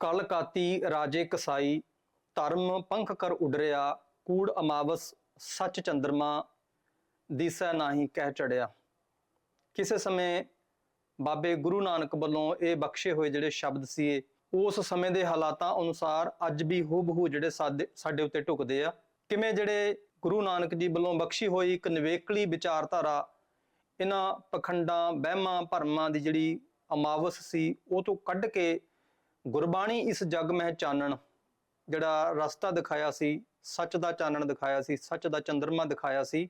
ਕਲ ਕਾਤੀ ਰਾਜੇ ਕਸਾਈ, ਧਰਮ ਪੰਖ ਕਰ ਉਡਰਿਆ, ਕੂੜ ਅਮਾਵਸ ਸੱਚ ਚੰਦਰਮਾ, ਦਿਸੈ ਨਾਹੀ ਕਹਿ ਚੜਿਆ। ਕਿਸੇ ਸਮੇਂ ਬਾਬੇ ਗੁਰੂ ਨਾਨਕ ਵੱਲੋਂ ਇਹ ਬਖਸ਼ੇ ਹੋਏ ਜਿਹੜੇ ਸ਼ਬਦ ਸੀ ਉਸ ਸਮੇਂ ਦੇ ਹਾਲਾਤਾਂ ਅਨੁਸਾਰ ਅੱਜ ਵੀ ਹੂਬਹੂ ਜਿਹੜੇ ਸਾਡੇ ਸਾਡੇ ਉੱਤੇ ਢੁਕਦੇ ਆ। ਕਿਵੇਂ ਜਿਹੜੇ ਗੁਰੂ ਨਾਨਕ ਜੀ ਵੱਲੋਂ ਬਖਸ਼ੀ ਹੋਈ ਇੱਕ ਨਿਵੇਕਲੀ ਵਿਚਾਰਧਾਰਾ, ਇਹਨਾਂ ਪਖੰਡਾਂ ਵਹਿਮਾਂ ਭਰਮਾਂ ਦੀ ਜਿਹੜੀ ਅਮਾਵਸ ਸੀ, ਉਹ ਤੋਂ ਕੱਢ ਕੇ ਗੁਰਬਾਣੀ ਇਸ ਜਗ ਮਹਿ ਚਾਨਣ, ਜਿਹੜਾ ਰਸਤਾ ਦਿਖਾਇਆ ਸੀ, ਸੱਚ ਦਾ ਚਾਨਣ ਦਿਖਾਇਆ ਸੀ, ਸੱਚ ਦਾ ਚੰਦਰਮਾ ਦਿਖਾਇਆ ਸੀ,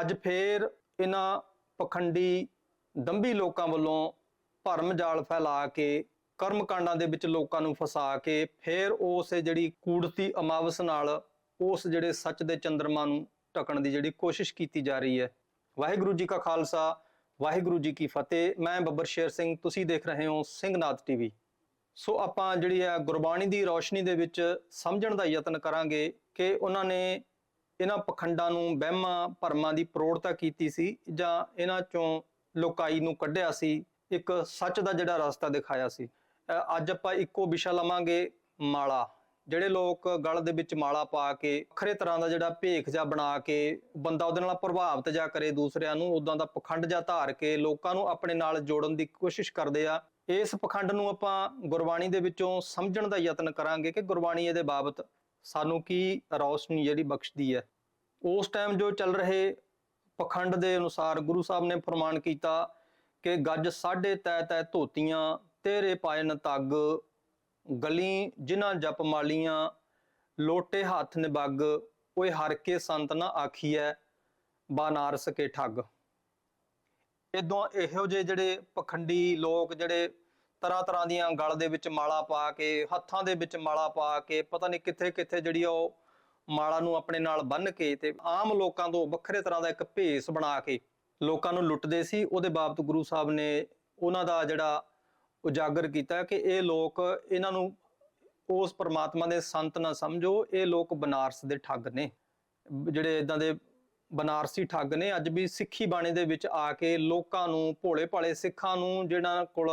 ਅੱਜ ਫੇਰ ਇਹਨਾਂ ਪਖੰਡੀ ਦੰਭੀ ਲੋਕਾਂ ਵੱਲੋਂ ਭਰਮ ਜਾਲ ਫੈਲਾ ਕੇ ਕਰਮ ਕਾਂਡਾਂ ਦੇ ਵਿੱਚ ਲੋਕਾਂ ਨੂੰ ਫਸਾ ਕੇ, ਫੇਰ ਉਸ ਜਿਹੜੀ ਕੂੜਤੀ ਅਮਾਵਸ ਨਾਲ ਉਸ ਜਿਹੜੇ ਸੱਚ ਦੇ ਚੰਦਰਮਾ ਨੂੰ ਢਕਣ ਦੀ ਜਿਹੜੀ ਕੋਸ਼ਿਸ਼ ਕੀਤੀ ਜਾ ਰਹੀ ਹੈ। ਵਾਹਿਗੁਰੂ ਜੀ ਕਾ ਖਾਲਸਾ, ਵਾਹਿਗੁਰੂ ਜੀ ਕੀ ਫਤਿਹ। ਮੈਂ ਬੱਬਰ ਸ਼ੇਰ ਸਿੰਘ, ਤੁਸੀਂ ਦੇਖ ਰਹੇ ਹੋ ਸਿੰਘਨਾਥ ਟੀਵੀ। ਸੋ ਆਪਾਂ ਜਿਹੜੀ ਆ ਗੁਰਬਾਣੀ ਦੀ ਰੌਸ਼ਨੀ ਦੇ ਵਿੱਚ ਸਮਝਣ ਦਾ ਯਤਨ ਕਰਾਂਗੇ ਕਿ ਉਹਨਾਂ ਨੇ ਇਹਨਾਂ ਪਖੰਡਾਂ ਨੂੰ, ਵਹਿਮਾਂ, ਭਰਮਾਂ ਦੀ ਪ੍ਰੋੜਤਾ ਕੀਤੀ ਸੀ ਜਾਂ ਇਹਨਾਂ ਚੋਂ ਲੋਕਾਈ ਨੂੰ ਕੱਢਿਆ ਸੀ, ਇੱਕ ਸੱਚ ਦਾ ਜਿਹੜਾ ਰਸਤਾ ਦਿਖਾਇਆ ਸੀ। ਅੱਜ ਆਪਾਂ ਇੱਕੋ ਵਿਸ਼ਾ ਲਵਾਂਗੇ, ਮਾਲਾ। ਜਿਹੜੇ ਲੋਕ ਗਲ ਦੇ ਵਿੱਚ ਮਾਲਾ ਪਾ ਕੇ ਵੱਖਰੇ ਤਰ੍ਹਾਂ ਦਾ ਜਿਹੜਾ ਭੇਖ ਜਿਹਾ ਬਣਾ ਕੇ ਬੰਦਾ ਉਹਦੇ ਨਾਲ ਪ੍ਰਭਾਵਿਤ ਜਾ ਕਰੇ ਦੂਸਰਿਆਂ ਨੂੰ ਉਦਾਂ ਦਾ ਪਖੰਡ ਜਾਂ ਧਾਰ ਕੇ ਲੋਕਾਂ ਨੂੰ ਆਪਣੇ ਨਾਲ ਜੋੜਨ ਦੀ ਕੋਸ਼ਿਸ਼ ਕਰਦੇ ਆ ਇਸ ਪਖੰਡ ਨੂੰ ਆਪਾਂ ਗੁਰਬਾਣੀ ਦੇ ਵਿੱਚੋਂ ਸਮਝਣ ਦਾ ਯਤਨ ਕਰਾਂਗੇ ਕਿ ਗੁਰਬਾਣੀ ਇਹਦੇ ਬਾਬਤ ਸਾਨੂੰ ਕੀ ਰੌਸ਼ਨੀ ਜਿਹੜੀ ਬਖਸ਼ਦੀ ਹੈ। ਉਸ ਟਾਈਮ ਜੋ ਚੱਲ ਰਹੇ ਪਖੰਡ ਦੇ ਅਨੁਸਾਰ ਗੁਰੂ ਸਾਹਿਬ ਨੇ ਫਰਮਾਨ ਕੀਤਾ ਕਿ ਗੱਜ ਸਾਢੇ ਤੈ ਤੈ ਧੋਤੀਆਂ, ਤੇਰੇ ਪਾਇਨ ਤੱਗ, ਗਲੀ ਜਿਨ੍ਹਾਂ ਜਪ ਮਾਲੀਆਂ, ਲੋਟੇ ਹੱਥ ਨਿਬੱਗ, ਓਏ ਹਰ ਕੇ ਸੰਤ ਨਾ ਆਖੀਐ ਬਾਨਾਰਸ ਕੇ ਠੱਗ। ਇਦੋਂ ਇਹੋ ਜਿਹੇ ਜਿਹੜੇ ਪਖੰਡੀ ਲੋਕ ਜਿਹੜੇ ਤਰ੍ਹਾਂ ਤਰ੍ਹਾਂ ਦੀਆਂ ਗਲ ਦੇ ਵਿੱਚ ਮਾਲਾ ਪਾ ਕੇ, ਹੱਥਾਂ ਦੇ ਵਿੱਚ ਮਾਲਾ ਪਾ ਕੇ, ਪਤਾ ਨਹੀਂ ਕਿੱਥੇ ਕਿੱਥੇ ਜਿਹੜੀ ਉਹ ਮਾਲਾ ਨੂੰ ਆਪਣੇ ਨਾਲ ਬੰਨ੍ਹ ਕੇ ਤੇ ਆਮ ਲੋਕਾਂ ਤੋਂ ਵੱਖਰੇ ਤਰ੍ਹਾਂ ਦਾ ਇੱਕ ਭੇਸ ਬਣਾ ਕੇ ਲੋਕਾਂ ਨੂੰ ਲੁੱਟਦੇ ਸੀ। ਉਹਦੇ ਬਾਬਤ ਗੁਰੂ ਸਾਹਿਬ ਨੇ ਉਹਨਾਂ ਦਾ ਜਿਹੜਾ ਉਜਾਗਰ ਕੀਤਾ ਕਿ ਇਹ ਲੋਕ ਇਹਨਾਂ ਨੂੰ ਉਸ ਪਰਮਾਤਮਾ ਦੇ ਸੰਤ ਨਾ ਸਮਝੋ, ਇਹ ਲੋਕ ਬਨਾਰਸ ਦੇ ਠੱਗ ਨੇ। ਜਿਹੜੇ ਇਦਾਂ ਦੇ ਬਨਾਰਸੀ ਠੱਗ ਨੇ, ਅੱਜ ਵੀ ਸਿੱਖੀ ਬਾਣੀ ਦੇ ਵਿੱਚ ਆ ਕੇ ਲੋਕਾਂ ਨੂੰ ਭੋਲੇ ਭਾਲੇ ਸਿੱਖਾਂ ਨੂੰ, ਜਿਹਨਾਂ ਕੋਲ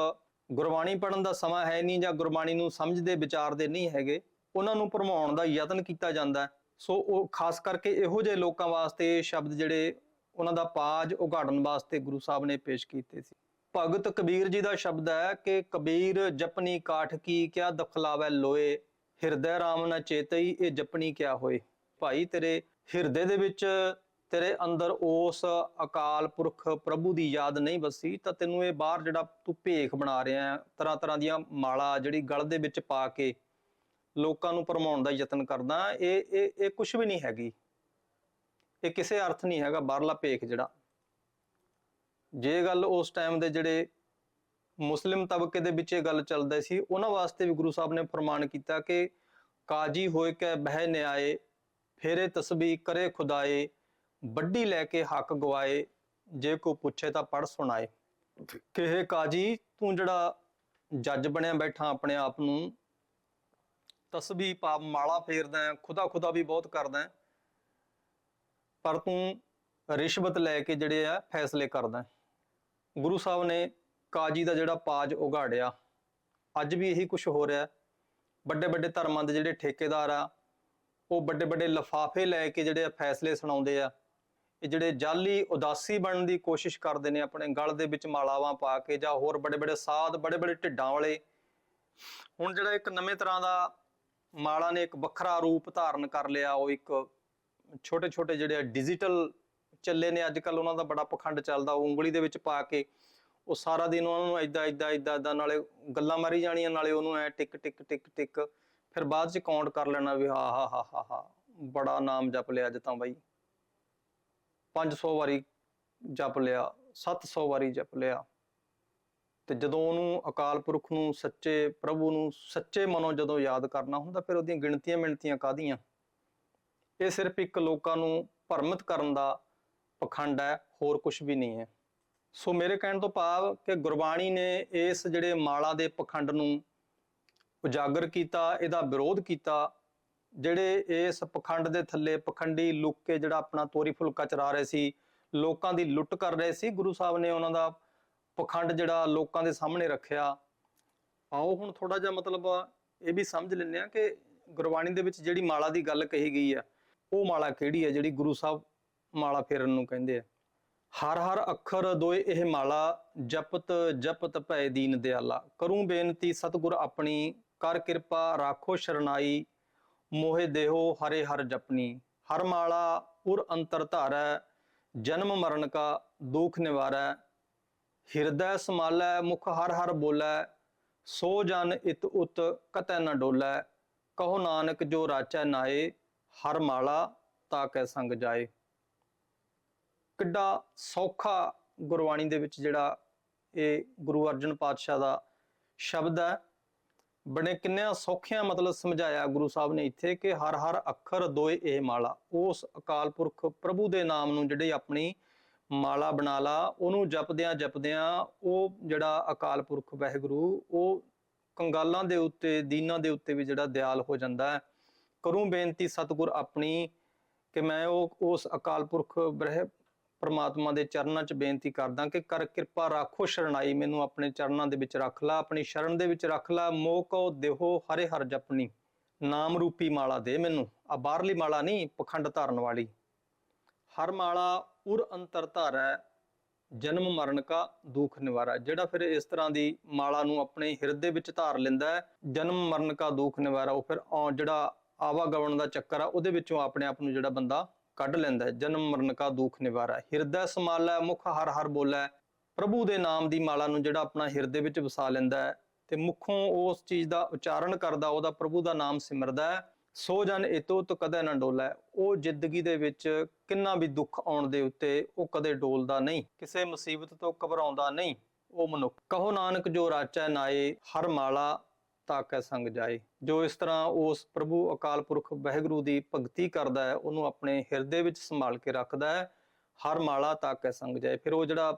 ਗੁਰਬਾਣੀ ਪੜਨ ਦਾ ਸਮਾਂ ਹੈ ਨਹੀਂ ਜਾਂ ਗੁਰਬਾਣੀ ਨੂੰ ਸਮਝਦੇ, ਵਿਚਾਰਦੇ ਨਹੀਂ ਹੈਗੇ, ਉਹਨਾਂ ਨੂੰ ਭਰਮਾਉਣ ਦਾ ਯਤਨ ਕੀਤਾ ਜਾਂਦਾ ਸੋ ਉਹ ਖਾਸ ਕਰਕੇ ਇਹੋ ਜਿਹੇ ਲੋਕਾਂ ਵਾਸਤੇ ਇਹ ਸ਼ਬਦ ਜਿਹੜੇ ਉਹਨਾਂ ਦਾ ਪਾਜ ਉਗਾੜਨ ਵਾਸਤੇ ਗੁਰੂ ਸਾਹਿਬ ਨੇ ਪੇਸ਼ ਕੀਤੇ ਸੀ। ਭਗਤ ਕਬੀਰ ਜੀ ਦਾ ਸ਼ਬਦ ਹੈ ਕਿ ਕਬੀਰ ਜਪਨੀ ਕਾਠ ਕੀ ਕਿਆ ਦਖਲਾਵੈ ਲੋਏ, ਹਿਰਦੈ ਰਾਮ ਨਾ ਚੇਤਈ ਇਹ ਜਪਨੀ ਕਿਆ ਹੋਏ। ਭਾਈ ਤੇਰੇ ਹਿਰਦੇ ਦੇ ਵਿੱਚ ਤੇਰੇ ਅੰਦਰ ਉਸ ਅਕਾਲ ਪੁਰਖ ਪ੍ਰਭੂ ਦੀ ਯਾਦ ਨਹੀਂ ਵਸੀ, ਤਾਂ ਤੈਨੂੰ ਇਹ ਬਾਹਰ ਜਿਹੜਾ ਤੂੰ ਭੇਖ ਬਣਾ ਰਿਹਾ ਤਰ੍ਹਾਂ ਤਰ੍ਹਾਂ ਦੀਆਂ ਮਾਲਾ ਜਿਹੜੀ ਗਲ ਦੇ ਵਿੱਚ ਪਾ ਕੇ ਲੋਕਾਂ ਨੂੰ ਭਰਮਾਉਣ ਦਾ ਯਤਨ ਕਰਦਾ, ਇਹ ਇਹ ਇਹ ਕੁਝ ਵੀ ਨਹੀਂ ਹੈਗੀ। ਇਹ ਕਿਸੇ ਅਰਥ ਨਹੀਂ ਹੈਗਾ, ਬਾਹਰਲਾ ਭੇਖ ਜਿਹੜਾ। ਜੇ ਗੱਲ ਉਸ ਟਾਈਮ ਦੇ ਜਿਹੜੇ ਮੁਸਲਿਮ ਤਬਕੇ ਦੇ ਵਿੱਚ ਇਹ ਗੱਲ ਚੱਲਦਾ ਸੀ, ਉਹਨਾਂ ਵਾਸਤੇ ਵੀ ਗੁਰੂ ਸਾਹਿਬ ਨੇ ਫਰਮਾਨ ਕੀਤਾ ਕਿ ਕਾਜੀ ਹੋਏ ਕੇ ਬਹਿ ਨਿਆਏ, ਫੇਰੇ ਤਸਬੀ ਕਰੇ ਖੁਦਾਏ ਵੱਡੀ ਲੈ ਕੇ ਹੱਕ ਗਵਾਏ, ਜੇ ਕੋ ਪੁੱਛੇ ਤਾਂ ਪੜ ਸੁਣਾਏ। ਕਿਹੇ ਕਾਜੀ, ਤੂੰ ਜਿਹੜਾ ਜੱਜ ਬਣਿਆ ਬੈਠਾ ਆਪਣੇ ਆਪ ਨੂੰ ਤਸਬੀਹ ਪਾਪ ਮਾਲਾ ਫੇਰਦਾ ਹੈ ਖੁਦਾ ਖੁਦਾ ਵੀ ਬਹੁਤ ਕਰਦਾ ਹੈ। ਪਰ ਤੂੰ ਰਿਸ਼ਵਤ ਲੈ ਕੇ ਜਿਹੜੇ ਆ, ਫੈਸਲੇ ਕਰਦਾ ਗੁਰੂ ਸਾਹਿਬ ਨੇ ਕਾਜੀ ਦਾ ਜਿਹੜਾ ਪਾਜ ਉਗਾੜਿਆ ਅੱਜ ਵੀ ਇਹੀ ਕੁਝ ਹੋ ਰਿਹਾ ਵੱਡੇ ਵੱਡੇ ਧਰਮਾਂ ਦੇ ਜਿਹੜੇ ਠੇਕੇਦਾਰ ਆ, ਉਹ ਵੱਡੇ ਵੱਡੇ ਲਫਾਫੇ ਲੈ ਕੇ ਜਿਹੜੇ ਆ, ਫੈਸਲੇ ਸੁਣਾਉਂਦੇ ਆ। ਇਹ ਜਿਹੜੇ ਜਾਲੀ ਉਦਾਸੀ ਬਣਨ ਦੀ ਕੋਸ਼ਿਸ਼ ਕਰਦੇ ਨੇ, ਆਪਣੇ ਗਲ ਦੇ ਵਿੱਚ ਮਾਲਾਵਾਂ ਪਾ ਕੇ ਜਾਂ ਹੋਰ ਬੜੇ ਬੜੇ ਸਾਧ ਬੜੇ ਬੜੇ ਢਿੱਡਾਂ ਵਾਲੇ। ਹੁਣ ਜਿਹੜਾ ਇੱਕ ਨਵੇਂ ਤਰ੍ਹਾਂ ਦਾ ਮਾਲਾ ਨੇ ਇੱਕ ਵੱਖਰਾ ਰੂਪ ਧਾਰਨ ਕਰ ਲਿਆ, ਉਹ ਇੱਕ ਛੋਟੇ ਛੋਟੇ ਜਿਹੜੇ ਡਿਜੀਟਲ ਚੱਲੇ ਨੇ ਅੱਜ ਕੱਲ ਉਹਨਾਂ ਦਾ ਬੜਾ ਪਖੰਡ ਚੱਲਦਾ, ਉਹ ਉਂਗਲੀ ਦੇ ਵਿੱਚ ਪਾ ਕੇ, ਉਹ ਸਾਰਾ ਦਿਨ ਉਹਨਾਂ ਨੂੰ ਐਦਾਂ ਐਦਾਂ ਐਦਾਂ ਐਦਾਂ ਨਾਲੇ ਗੱਲਾਂ ਮਾਰੀ ਜਾਣੀਆਂ, ਨਾਲੇ ਉਹਨੂੰ ਐ ਟਿਕ ਟਿਕ ਟਿਕ ਟਿਕ, ਫਿਰ ਬਾਅਦ ਚ ਕਾਊਂਟ ਕਰ ਲੈਣਾ ਵੀ ਹਾ ਹਾ ਹਾ ਹਾ ਹਾ, ਬੜਾ ਨਾਮ ਜਪ ਲਿਆ ਅੱਜ ਤਾਂ ਬਾਈ। 500 ਵਾਰੀ ਜਪ ਲਿਆ 700 ਵਾਰੀ ਜਪ ਲਿਆ। ਤੇ ਜਦੋਂ ਉਹਨੂੰ ਅਕਾਲ ਪੁਰਖ ਨੂੰ, ਸੱਚੇ ਪ੍ਰਭੂ ਨੂੰ, ਸੱਚੇ ਮਨੋਂ ਜਦੋਂ ਯਾਦ ਕਰਨਾ ਹੁੰਦਾ, ਫਿਰ ਉਹਦੀਆਂ ਗਿਣਤੀਆਂ ਮਿਣਤੀਆਂ ਕਾਦੀਆਂ ਇਹ ਸਿਰਫ ਇੱਕ ਲੋਕਾਂ ਨੂੰ ਭਰਮਿਤ ਕਰਨ ਦਾ ਪਖੰਡ ਹੈ, ਹੋਰ ਕੁਝ ਵੀ ਨਹੀਂ ਹੈ। ਸੋ ਮੇਰੇ ਕਹਿਣ ਤੋਂ ਭਾਵ ਕਿ ਗੁਰਬਾਣੀ ਨੇ ਇਸ ਜਿਹੜੇ ਮਾਲਾ ਦੇ ਪਖੰਡ ਨੂੰ ਉਜਾਗਰ ਕੀਤਾ, ਇਹਦਾ ਵਿਰੋਧ ਕੀਤਾ ਜਿਹੜੇ ਇਸ ਪਖੰਡ ਦੇ ਥੱਲੇ ਪਖੰਡੀ ਲੁੱਕ ਕੇ ਜਿਹੜਾ ਆਪਣਾ ਤੋਰੀ ਫੁਲਕਾ ਚਰਾ ਰਹੇ ਸੀ, ਲੋਕਾਂ ਦੀ ਲੁੱਟ ਕਰ ਰਹੇ ਸੀ, ਗੁਰੂ ਸਾਹਿਬ ਨੇ ਉਹਨਾਂ ਦਾ ਪਖੰਡ ਜਿਹੜਾ ਲੋਕਾਂ ਦੇ ਸਾਹਮਣੇ ਰੱਖਿਆ। ਆਓ ਹੁਣ ਥੋੜਾ ਜਿਹਾ ਮਤਲਬ ਇਹ ਵੀ ਸਮਝ ਲੈਂਦੇ ਆ ਕਿ ਗੁਰਬਾਣੀ ਦੇ ਵਿੱਚ ਜਿਹੜੀ ਮਾਲਾ ਦੀ ਗੱਲ ਕਹੀ ਗਈ ਆ ਉਹ ਮਾਲਾ ਕਿਹੜੀ ਹੈ? ਜਿਹੜੀ ਗੁਰੂ ਸਾਹਿਬ ਮਾਲਾ ਫੇਰਨ ਨੂੰ ਕਹਿੰਦੇ ਆ। ਹਰ ਹਰ ਅੱਖਰ ਦੋਏ ਇਹ ਮਾਲਾ, ਜਪਤ ਜਪਤ ਭੈ ਦੀਨ ਦਿਆਲਾ। ਕਰੂੰ ਬੇਨਤੀ ਸਤਿਗੁਰ ਆਪਣੀ, ਕਰ ਕਿਰਪਾ, ਰਾਖੋ ਸ਼ਰਨਾਈ। ਮੋਹਿ ਦੇਹੋ ਹਰੇ ਹਰ ਜਪਨੀ, ਹਰ ਮਾਲਾ ਉਰ ਅੰਤਰ ਧਾਰੈ, ਜਨਮ ਮਰਨ ਕਾ ਦੁਖ ਨਿਵਾਰੈ। ਹਿਰਦੈ ਸਮਾਲੈ ਮੁਖ ਹਰ ਹਰ ਬੋਲੈ, ਸੋ ਜਨ ਇਤ ਉਤ ਕਤੈ ਨ ਡੋਲੈ। ਕਹੋ ਨਾਨਕ ਜੋ ਰਾਚੈ ਨਾਏ, ਹਰ ਮਾਲਾ ਤਾ ਕੈ ਸੰਗ ਜਾਏ। ਕਿੱਡਾ ਸੌਖਾ ਗੁਰਬਾਣੀ ਦੇ ਵਿੱਚ ਜਿਹੜਾ ਇਹ ਗੁਰੂ ਅਰਜਨ ਪਾਤਸ਼ਾਹ ਦਾ ਸ਼ਬਦ ਹੈ। ਬੜੇ ਕਿੰਨਿਆਂ ਸੌਖਿਆਂ ਮਤਲਬ ਸਮਝਾਇਆ ਗੁਰੂ ਸਾਹਿਬ ਨੇ ਇੱਥੇ ਕਿ ਹਰ ਹਰ ਅੱਖਰ ਦੋਏ ਇਹ ਮਾਲਾ। ਉਸ ਅਕਾਲ ਪੁਰਖ ਪ੍ਰਭੂ ਦੇ ਨਾਮ ਨੂੰ ਜਿਹੜੇ ਆਪਣੀ ਮਾਲਾ ਬਣਾ ਲਾ, ਉਹਨੂੰ ਜਪਦਿਆਂ ਜਪਦਿਆਂ ਉਹ ਜਿਹੜਾ ਅਕਾਲ ਪੁਰਖ ਵਾਹਿਗੁਰੂ, ਉਹ ਕੰਗਾਲਾਂ ਦੇ ਉੱਤੇ, ਦੀਨਾਂ ਦੇ ਉੱਤੇ ਵੀ ਜਿਹੜਾ ਦਿਆਲ ਹੋ ਜਾਂਦਾ ਹੈ। ਕਰੂੰ ਬੇਨਤੀ ਸਤਿਗੁਰ ਆਪਣੀ ਕਿ ਮੈਂ ਉਹ, ਉਸ ਅਕਾਲ ਪੁਰਖ ਬ੍ਰਹਿ ਪ੍ਰਮਾਤਮਾ ਦੇ ਚਰਨਾਂ 'ਚ ਬੇਨਤੀ ਕਰਦਾ ਕਿ ਕਰ ਕਿਰਪਾ ਰੱਖੋ ਸ਼ਰਣਾਈ ਮੈਨੂੰ ਆਪਣੇ ਚਰਨਾਂ ਦੇ ਵਿੱਚ ਰੱਖ ਲਾ, ਆਪਣੀ ਸ਼ਰਨ ਦੇ ਵਿੱਚ ਰੱਖ ਲਾ, ਮੋਹ ਦੇਹੋ, ਹਰੇ ਹਰ ਜਪਨੀ। ਨਾਮ ਰੂਪੀ ਮਾਲਾ ਦੇ ਮੈਨੂੰ। ਆ ਬਾਹਰਲੀ ਮਾਲਾ ਨਹੀਂ, ਪਖੰਡ ਧਾਰਨ ਵਾਲੀ। ਹਰ ਮਾਲਾ ਉਰ ਅੰਤਰ ਧਾਰੈ, ਜਨਮ ਮਰਨ ਕਾ ਦੁਖ ਨਿਵਾਰਾ। ਜਿਹੜਾ ਫਿਰ ਇਸ ਤਰ੍ਹਾਂ ਦੀ ਮਾਲਾ ਨੂੰ ਆਪਣੇ ਹਿਰਦੇ ਵਿੱਚ ਧਾਰ ਲੈਂਦਾ ਹੈ, ਜਨਮ ਮਰਨ ਕਾ ਦੁਖ ਨਿਵਾਰਾ, ਉਹ ਫਿਰ ਜਿਹੜਾ ਆਵਾਗਮਨ ਦਾ ਚੱਕਰ ਆ, ਉਹਦੇ ਵਿੱਚੋਂ ਆਪਣੇ ਆਪ ਨੂੰ ਜਿਹੜਾ ਬੰਦਾ ਕੱਢ ਲੈਂਦਾ ਜਨਮ ਮਰਨ ਕਾ ਦੁਖ ਨਿਵਾਰਾ ਹਿਰਦੈ ਸਮਾਲੈ ਮੁਖ ਹਰ ਹਰ ਬੋਲੈ। ਪ੍ਰਭੂ ਦੇ ਨਾਮ ਦੀ ਮਾਲਾ ਨੂੰ ਜਿਹੜਾ ਆਪਣਾ ਹਿਰਦੇ ਵਿੱਚ ਵਸਾ ਲੈਂਦਾ ਹੈ ਤੇ ਮੁਖੋਂ ਉਸ ਚੀਜ਼ ਦਾ ਉਚਾਰਨ ਕਰਦਾ, ਉਹਦਾ ਪ੍ਰਭੂ ਦਾ ਨਾਮ ਸਿਮਰਦਾ ਹੈ। ਸੋ ਜਨ ਇਤੋ ਤੋ ਕਦੇ ਨਾ ਡੋਲੇ। ਉਹ ਜ਼ਿੰਦਗੀ ਦੇ ਵਿੱਚ ਕਿੰਨਾ ਵੀ ਦੁੱਖ ਆਉਣ ਦੇ ਉੱਤੇ ਉਹ ਕਦੇ ਡੋਲਦਾ ਨਹੀਂ। ਕਿਸੇ ਮੁਸੀਬਤ ਤੋਂ ਘਬਰਾਉਂਦਾ ਨਹੀਂ। ਉਹ ਮਨੁੱਖ। ਕਹੋ ਨਾਨਕ ਜੋ ਰਾਚੈ ਨਾਏ, ਹਰ ਮਾਲਾ ਤਾਕੈ ਸੰਗ ਜਾਏ। ਜੋ ਇਸ ਤਰ੍ਹਾਂ ਉਸ ਪ੍ਰਭੂ ਅਕਾਲ ਪੁਰਖ ਵਾਹਿਗੁਰੂ ਦੀ ਭਗਤੀ ਕਰਦਾ ਹੈ, ਉਹਨੂੰ ਆਪਣੇ ਹਿਰਦੇ ਵਿੱਚ ਸੰਭਾਲ ਕੇ ਰੱਖਦਾ ਹੈ। ਹਰ ਮਾਲਾ ਤਾਕੈ ਸੰਗ ਜਾਏ। ਫਿਰ ਉਹ ਜਿਹੜਾ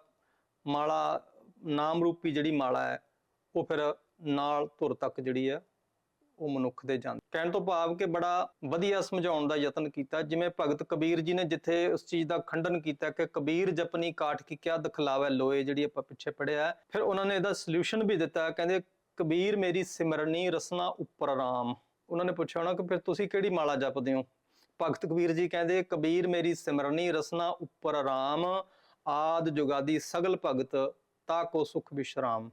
ਮਾਲਾ ਨਾਮ ਰੂਪੀ ਜਿਹੜੀ ਮਾਲਾ ਹੈ, ਉਹ ਫਿਰ ਨਾਲ ਧੁਰ ਤੱਕ ਜਿਹੜੀ ਹੈ, ਉਹ ਮਨੁੱਖ ਦੇ ਜਾਂਦੀ ਕਹਿਣ ਤੋਂ ਭਾਵ ਕਿ ਬੜਾ ਵਧੀਆ ਸਮਝਾਉਣ ਦਾ ਯਤਨ ਕੀਤਾ। ਜਿਵੇਂ ਭਗਤ ਕਬੀਰ ਜੀ ਨੇ ਜਿੱਥੇ ਉਸ ਚੀਜ਼ ਦਾ ਖੰਡਨ ਕੀਤਾ ਕਿ ਕਬੀਰ ਜਪਨੀ ਕਾਠ ਕੀ ਕਿਆ ਦਿਖਲਾਵੇ ਲੋਏ ਜਿਹੜੀ ਆਪਾਂ ਪਿੱਛੇ ਪੜਿਆ ਫਿਰ ਉਹਨਾਂ ਨੇ ਇਹਦਾ ਸੋਲੂਸ਼ਨ ਵੀ ਦਿੱਤਾ। ਕਹਿੰਦੇ ਕਬੀਰ ਮੇਰੀ ਸਿਮਰਨੀ ਰਸਨਾ ਉੱਪਰ ਰਾਮ ਉਹਨਾਂ ਨੇ ਪੁੱਛਿਆ ਹੋਣਾ ਕਿ ਫਿਰ ਤੁਸੀਂ ਕਿਹੜੀ ਮਾਲਾ ਜਪਦੇ ਹੋ? ਭਗਤ ਕਬੀਰ ਜੀ ਕਹਿੰਦੇ, ਕਬੀਰ ਮੇਰੀ ਸਿਮਰਨੀ ਰਸਨਾ ਉੱਪਰ ਰਾਮ ਆਦ ਜੁਗਾਦੀ ਸਗਲ ਭਗਤ, ਤਾ ਕੋ ਸੁਖ ਵਿਸ਼ਰਾਮ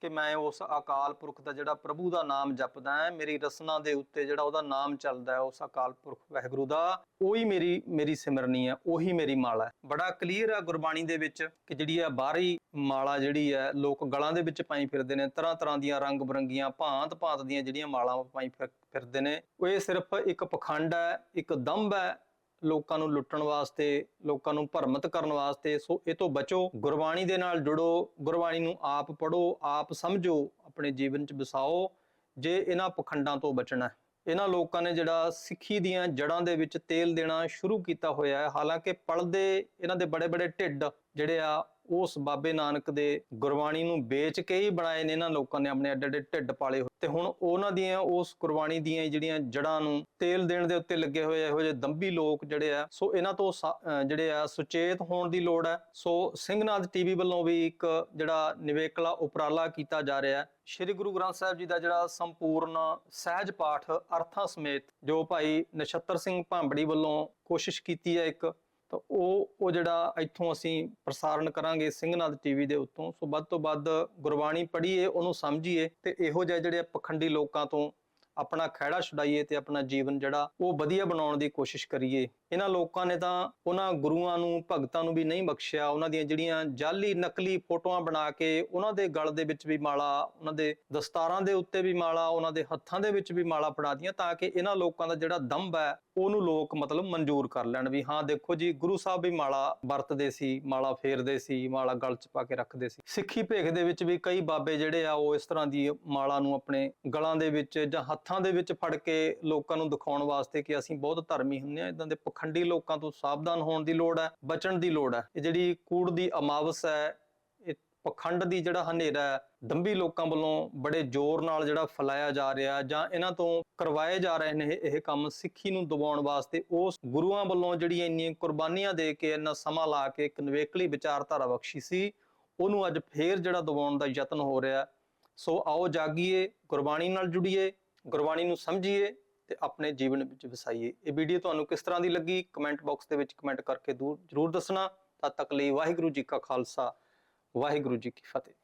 ਕਿ ਮੈਂ ਉਸ ਅਕਾਲ ਪੁਰਖ ਦਾ ਜਿਹੜਾ ਪ੍ਰਭੂ ਦਾ ਨਾਮ ਜਪਦਾ ਹੈ, ਮੇਰੀ ਰਸਨਾ ਦੇ ਉੱਤੇ ਜਿਹੜਾ ਉਹਦਾ ਨਾਮ ਚੱਲਦਾ ਹੈ, ਉਸ ਅਕਾਲ ਪੁਰਖ ਵਾਹਿਗੁਰੂ ਦਾ, ਉਹੀ ਮੇਰੀ ਮੇਰੀ ਸਿਮਰਨੀ ਹੈ, ਉਹੀ ਮੇਰੀ ਮਾਲਾ ਹੈ। ਬੜਾ ਕਲੀਅਰ ਹੈ ਗੁਰਬਾਣੀ ਦੇ ਵਿੱਚ ਕਿ ਜਿਹੜੀ ਆ ਬਾਹਰੀ ਮਾਲਾ ਜਿਹੜੀ ਹੈ ਲੋਕ ਗਲਾਂ ਦੇ ਵਿੱਚ ਪਾਈ ਫਿਰਦੇ ਨੇ ਤਰ੍ਹਾਂ ਤਰ੍ਹਾਂ ਦੀਆਂ ਰੰਗ ਬਰੰਗੀਆਂ ਭਾਂਤ ਭਾਂਤ ਦੀਆਂ ਜਿਹੜੀਆਂ ਮਾਲਾਵਾਂ ਪਾਈ ਫਿਰ- ਫਿਰਦੇ ਨੇ, ਉਹ ਇਹ ਸਿਰਫ ਇੱਕ ਪਖੰਡ ਹੈ, ਇੱਕ ਦੰਭ ਹੈ ਲੋਕਾਂ ਨੂੰ ਲੁੱਟਣ ਵਾਸਤੇ, ਲੋਕਾਂ ਨੂੰ ਭਰਮਤ ਕਰਨ ਵਾਸਤੇ, ਸੋ ਇਹ ਤੋਂ ਬਚੋ, ਗੁਰਬਾਣੀ ਦੇ ਨਾਲ ਜੁੜੋ, ਗੁਰਬਾਣੀ ਨੂੰ ਆਪ ਪੜੋ ਆਪ ਸਮਝੋ, ਆਪਣੇ ਜੀਵਨ 'ਚ ਵਸਾਓ, ਜੇ ਇਹਨਾਂ ਪਖੰਡਾਂ ਤੋਂ ਬਚਣਾ ਹੈ। ਇਹਨਾਂ ਲੋਕਾਂ ਨੇ ਜਿਹੜਾ ਸਿੱਖੀ ਦੀਆਂ ਜੜ੍ਹਾਂ ਦੇ ਵਿੱਚ ਤੇਲ ਦੇਣਾ ਸ਼ੁਰੂ ਕੀਤਾ ਹੋਇਆ ਹੈ, ਹਾਲਾਂਕਿ ਪਲਦੇ ਇਹਨਾਂ ਦੇ ਬੜੇ ਬੜੇ ਢਿੱਡ ਜਿਹੜੇ ਆ ਉਸ ਬਾਬੇ ਨਾਨਕ ਦੇ ਗੁਰਬਾਣੀ ਨੂੰ ਵੇਚ ਕੇ ਹੀ ਬਣਾਏ ਨੇ ਇਹਨਾਂ ਲੋਕਾਂ ਨੇ ਆਪਣੇ ਐਡੇ ਐਡੇ ਢਿੱਡ ਪਾਲੇ ਤੇ ਹੁਣ ਉਹਨਾਂ ਦੀਆਂ ਉਸ ਗੁਰਬਾਣੀ ਦੀਆਂ ਜਿਹੜੀਆਂ ਜੜ੍ਹਾਂ ਨੂੰ ਤੇਲ ਦੇਣ ਦੇ ਉੱਤੇ ਲੱਗੇ ਹੋਏ ਇਹੋ ਜਿਹੇ ਦੰਭੀ ਲੋਕ ਜਿਹੜੇ ਆ, ਸੋ ਇਹਨਾਂ ਤੋਂ ਜਿਹੜੇ ਆ, ਸੁਚੇਤ ਹੋਣ ਦੀ ਲੋੜ ਹੈ ਸੋ ਸਿੰਘਨਾਥ ਟੀਵੀ ਵੱਲੋਂ ਵੀ ਇੱਕ ਜਿਹੜਾ ਨਿਵੇਕਲਾ ਉਪਰਾਲਾ ਕੀਤਾ ਜਾ ਰਿਹਾ ਹੈ। ਸ਼੍ਰੀ ਗੁਰੂ ਗ੍ਰੰਥ ਸਾਹਿਬ ਜੀ ਦਾ ਜਿਹੜਾ ਸੰਪੂਰਨ ਸਹਿਜ ਪਾਠ ਅਰਥਾਂ ਸਮੇਤ ਜੋ ਭਾਈ ਨਛੱਤਰ ਸਿੰਘ ਭਾਂਬੜੀ ਵੱਲੋਂ ਕੋਸ਼ਿਸ਼ ਕੀਤੀ ਹੈ ਇੱਕ ਤਾਂ ਉਹ ਉਹ ਜਿਹੜਾ ਇੱਥੋਂ ਅਸੀਂ ਪ੍ਰਸਾਰਣ ਕਰਾਂਗੇ ਸਿੰਘਨਾਥ ਟੀਵੀ ਦੇ ਉੱਤੋਂ, ਸੋ ਵੱਧ ਤੋਂ ਵੱਧ ਗੁਰਬਾਣੀ ਪੜ੍ਹੀਏ, ਉਹਨੂੰ ਸਮਝੀਏ ਤੇ ਇਹੋ ਜਿਹੇ ਜਿਹੜੇ ਪਖੰਡੀ ਲੋਕਾਂ ਤੋਂ ਆਪਣਾ ਖਹਿੜਾ ਛੁਡਾਈਏ ਤੇ ਆਪਣਾ ਜੀਵਨ ਜਿਹੜਾ ਉਹ ਵਧੀਆ ਬਣਾਉਣ ਦੀ ਕੋਸ਼ਿਸ਼ ਕਰੀਏ। ਇਹਨਾਂ ਲੋਕਾਂ ਨੇ ਤਾਂ ਉਹਨਾਂ ਗੁਰੂਆਂ ਨੂੰ, ਭਗਤਾਂ ਨੂੰ ਵੀ ਨਹੀਂ ਬਖਸ਼ਿਆ। ਉਹਨਾਂ ਦੀਆਂ ਜਿਹੜੀਆਂ ਜਾਲੀ ਨਕਲੀ ਫੋਟੋਆਂ ਬਣਾ ਕੇ ਉਹਨਾਂ ਦੇ ਗਲ ਦੇ ਵਿੱਚ ਵੀ ਮਾਲਾ, ਉਹਨਾਂ ਦੇ ਦਸਤਾਰਾਂ ਦੇ ਉੱਤੇ ਵੀ ਮਾਲਾ, ਉਹਨਾਂ ਦੇ ਹੱਥਾਂ ਦੇ ਵਿੱਚ ਵੀ ਮਾਲਾ ਫੜਾ ਤਾਂ ਕਿ ਇਹਨਾਂ ਲੋਕਾਂ ਦਾ ਜਿਹੜਾ ਦੰਭ ਹੈ, ਉਹਨੂੰ ਲੋਕ ਮਤਲਬ ਮਨਜ਼ੂਰ ਕਰ ਲੈਣ ਵੀ ਹਾਂ, ਦੇਖੋ ਜੀ, ਗੁਰੂ ਸਾਹਿਬ ਵੀ ਮਾਲਾ ਵਰਤਦੇ ਸੀ, ਮਾਲਾ ਫੇਰਦੇ ਸੀ, ਮਾਲਾ ਗਲ 'ਚ ਪਾ ਕੇ ਰੱਖਦੇ ਸੀ। ਸਿੱਖੀ ਭੇਖ ਦੇ ਵਿੱਚ ਵੀ ਕਈ ਬਾਬੇ ਜਿਹੜੇ ਆ, ਉਹ ਇਸ ਤਰ੍ਹਾਂ ਦੀ ਮਾਲਾ ਨੂੰ ਆਪਣੇ ਗਲਾਂ ਦੇ ਵਿੱਚ ਜਾਂ ਹੱਥਾਂ ਹੱਥਾਂ ਦੇ ਵਿੱਚ ਫੜ ਕੇ ਲੋਕਾਂ ਨੂੰ ਦਿਖਾਉਣ ਵਾਸਤੇ ਕਿ ਅਸੀਂ ਬਹੁਤ ਧਰਮੀ ਹੁੰਦੇ ਆ ਇਦਾਂ ਦੇ ਪਖੰਡੀ ਲੋਕਾਂ ਤੋਂ ਸਾਵਧਾਨ ਹੋਣ ਦੀ ਲੋੜ ਹੈ, ਬਚਣ ਦੀ ਲੋੜ ਹੈ। ਇਹ ਜਿਹੜੀ ਕੂੜ ਦੀ ਅਮਾਵਸ ਹੈ, ਇਹ ਪਖੰਡ ਦੀ ਜਿਹੜਾ ਹਨੇਰਾ ਹੈ, ਦੰਭੀ ਲੋਕਾਂ ਵੱਲੋਂ ਬੜੇ ਜ਼ੋਰ ਨਾਲ ਜਿਹੜਾ ਫੈਲਾਇਆ ਜਾ ਰਿਹਾ ਜਾਂ ਇਹਨਾਂ ਤੋਂ ਕਰਵਾਏ ਜਾ ਰਹੇ ਨੇ ਇਹ- ਇਹ ਕੰਮ ਸਿੱਖੀ ਨੂੰ ਦਬਾਉਣ ਵਾਸਤੇ ਉਸ ਗੁਰੂਆਂ ਵੱਲੋਂ ਜਿਹੜੀਆਂ ਇੰਨੀਆਂ ਕੁਰਬਾਨੀਆਂ ਦੇ ਕੇ ਇੰਨਾ ਸਮਾਂ ਲਾ ਕੇ ਇੱਕ ਨਵੇਕਲੀ ਵਿਚਾਰਧਾਰਾ ਬਖਸ਼ੀ ਸੀ, ਉਹਨੂੰ ਅੱਜ ਫੇਰ ਜਿਹੜਾ ਦਬਾਉਣ ਦਾ ਯਤਨ ਹੋ ਰਿਹਾ ਸੋ ਆਓ ਜਾਗੀਏ, ਗੁਰਬਾਣੀ ਨਾਲ ਜੁੜੀਏ ਗੁਰਬਾਣੀ ਨੂੰ ਸਮਝੀਏ ਤੇ ਆਪਣੇ ਜੀਵਨ ਵਿੱਚ ਵਸਾਈਏ। ਇਹ ਵੀਡੀਓ ਤੁਹਾਨੂੰ ਕਿਸ ਤਰ੍ਹਾਂ ਦੀ ਲੱਗੀ? ਕਮੈਂਟ ਬਾਕਸ ਦੇ ਵਿੱਚ ਕਮੈਂਟ ਕਰਕੇ ਦੂਰ ਜਰੂਰ ਦੱਸਣਾ। ਤਦ ਤੱਕ ਲਈ ਵਾਹਿਗੁਰੂ ਜੀ ਕਾ ਖਾਲਸਾ, ਵਾਹਿਗੁਰੂ ਜੀ ਕੀ ਫਤਿਹ।